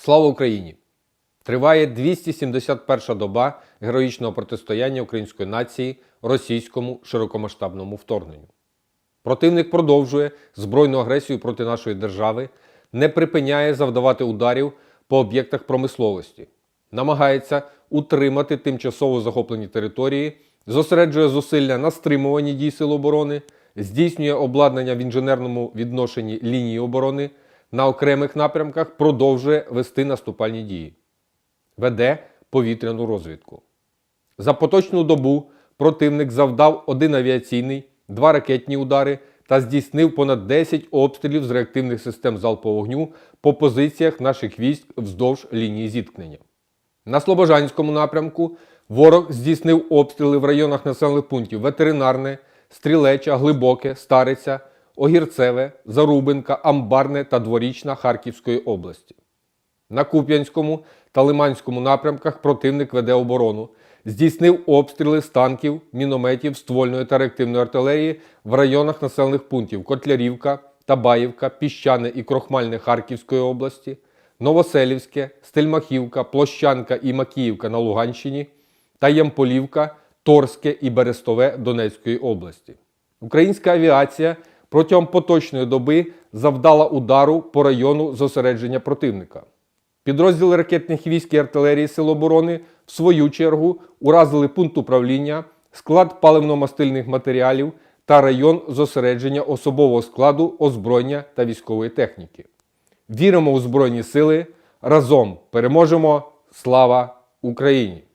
Слава Україні! Триває 271 доба героїчного протистояння української нації російському широкомасштабному вторгненню. Противник продовжує збройну агресію проти нашої держави, не припиняє завдавати ударів по об'єктах промисловості, намагається утримати тимчасово захоплені території, зосереджує зусилля на стримуванні дій сил оборони, здійснює обладнання в інженерному відношенні лінії оборони, на окремих напрямках продовжує вести наступальні дії, веде повітряну розвідку. За поточну добу противник завдав один авіаційний, два ракетні удари та здійснив понад 10 обстрілів з реактивних систем залпового вогню по позиціях наших військ вздовж лінії зіткнення. На Слобожанському напрямку ворог здійснив обстріли в районах населених пунктів Ветеринарне, Стрілеча, Глибоке, Стариця, Огірцеве, Зарубинка, Амбарне та Дворічна Харківської області. На Куп'янському та Лиманському напрямках противник веде оборону, здійснив обстріли з танків, мінометів, ствольної та реактивної артилерії в районах населених пунктів Котлярівка, Табаївка, Піщане і Крохмальне Харківської області, Новоселівське, Стельмахівка, Площанка і Макіївка на Луганщині та Ямполівка, Торське і Берестове Донецької області. Українська авіація протягом поточної доби завдала удару по району зосередження противника. Підрозділи ракетних військ і артилерії Сил оборони в свою чергу уразили пункт управління, склад паливно-мастильних матеріалів та район зосередження особового складу, озброєння та військової техніки. Віримо у Збройні Сили. Разом переможемо! Слава Україні!